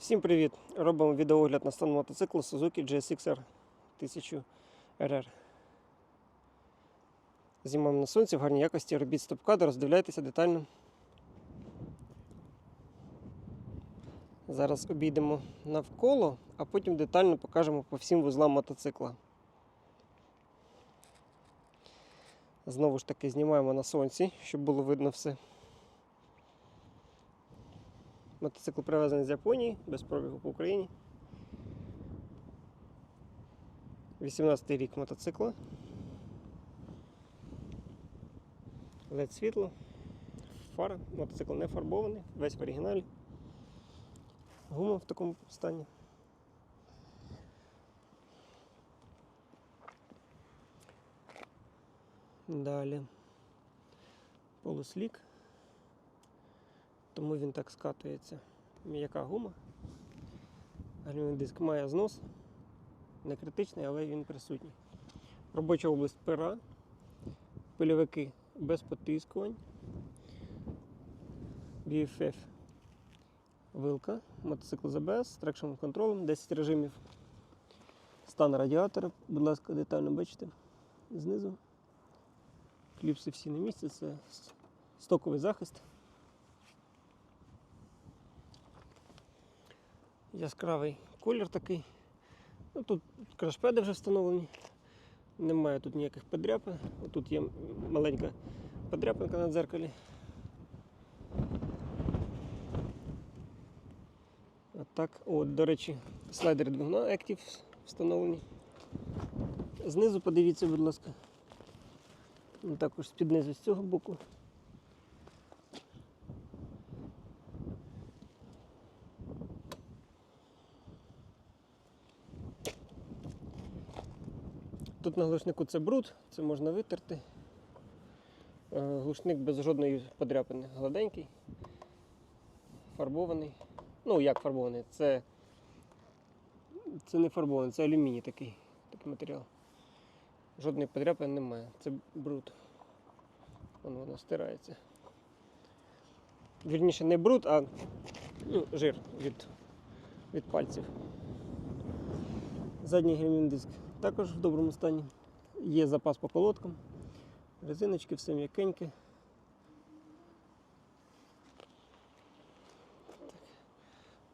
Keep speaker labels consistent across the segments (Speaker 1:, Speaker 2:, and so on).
Speaker 1: Всім привіт! Робимо відеогляд на стан мотоциклу Suzuki GSX-R 1000 RR. Знімаємо на сонці в гарній якості, робіть стоп-кадр, роздивляйтеся детально. Зараз обійдемо навколо, а потім детально покажемо по всім вузлам мотоцикла. Знову ж таки знімаємо на сонці, щоб було видно все. Мотоцикл привезений з Японії, без пробігу по Україні. 18 рік мотоцикла. LED світло, фара, мотоцикл не фарбований, весь в оригіналі. Гума в такому стані. Далі. Полуслік тому він так скатується. М'яка гума. Гальмівний диск має знос. Не критичний, але він присутній. Робоча область пера, пильовики без потискувань, BFF вилка, мотоцикл з ABS, з трекшн контролем, 10 режимів. Стан радіатора, будь ласка, детально бачите знизу. Кліпси всі на місці, це стоковий захист. Яскравий колір такий. Ну, Тут крашпеди вже встановлені. Немає тут ніяких подряпин. Тут є маленька подряпинка на дзеркалі. А так, от, до речі, слайдери двигуна Active встановлені. Знизу подивіться, будь ласка. Також з-під низу з цього боку. Тут на глушнику це бруд, це можна витерти. Е, Глушник без жодної подряпини, гладенький, фарбований. Ну, як фарбований, це, це не фарбований, це алюміній такий, такий матеріал. Жодної подряпини немає. Це бруд. Вон воно стирається. Вірніше не бруд, а ну, жир від, від пальців. Задній гальмівний диск також в доброму стані. Є запас по колодкам, резиночки, все м'якеньке.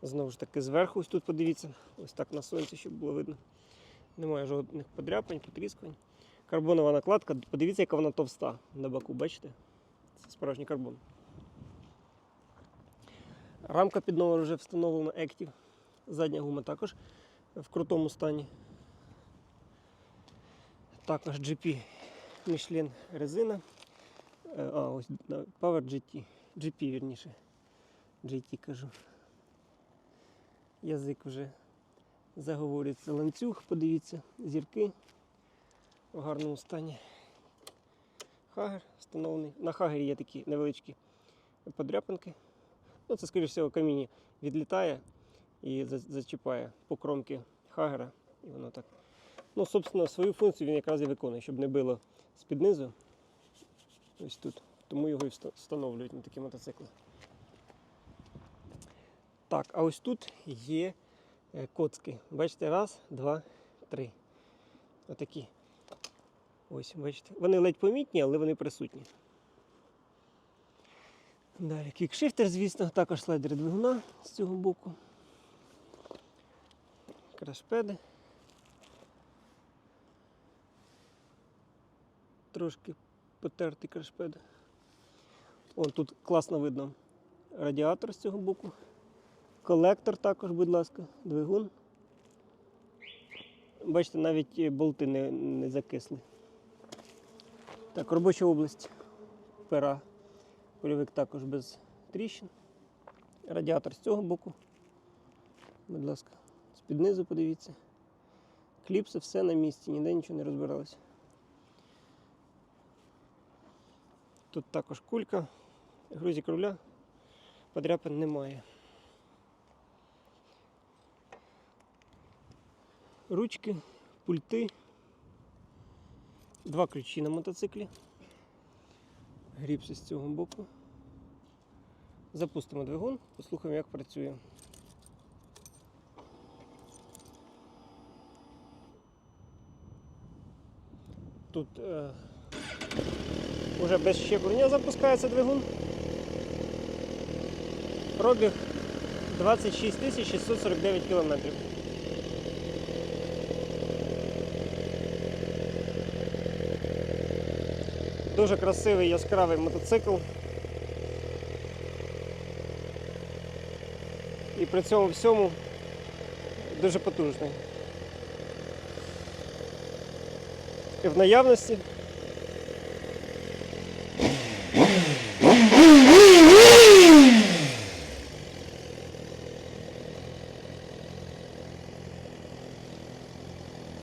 Speaker 1: Знову ж таки, зверху ось тут подивіться, ось так на сонці, щоб було видно. Немає жодних подряпань, потріскувань. Карбонова накладка, подивіться, яка вона товста на боку, бачите? Це справжній карбон. Рамка під номер вже встановлена Active. Задня гума також в крутому стані. Також GP Michelin резина. Е, А, ось Power GT. GP вірніше. GT кажу. Язик вже заговорюється. Ланцюг, подивіться, зірки в гарному стані. Хагер встановлений. На хагері є такі невеличкі подряпинки. Ну, це, скоріш всього, каміння відлітає і зачіпає по кромки хагера. І воно так. Ну, собственно, свою функцію він якраз і виконує, щоб не било з-під низу. Ось тут. Тому його і встановлюють на такі мотоцикли. Так, а ось тут є е, коцки. Бачите, раз, два, три. Отакі. Ось, бачите. Вони ледь помітні, але вони присутні. Далі кікшифтер, звісно, також слайдер двигуна з цього боку. Крашпеди. Трошки потертий крашпед. Вон тут класно видно радіатор з цього боку. Колектор також, будь ласка, двигун. Бачите, навіть болти не, не закисли. Так, робоча область пера. Польовик також без тріщин. Радіатор з цього боку. Будь ласка, з-під низу подивіться. Кліпси все на місці, ніде нічого не розбиралося. Тут також кулька, грузик руля, подряпин немає. Ручки, пульти, два ключі на мотоциклі. Гріпси з цього боку. Запустимо двигун, послухаємо, як працює. Тут е, уже без щеплення запускається двигун. Пробіг 26 649 кілометрів. Дуже красивий яскравий мотоцикл. І при цьому всьому дуже потужний. І в наявності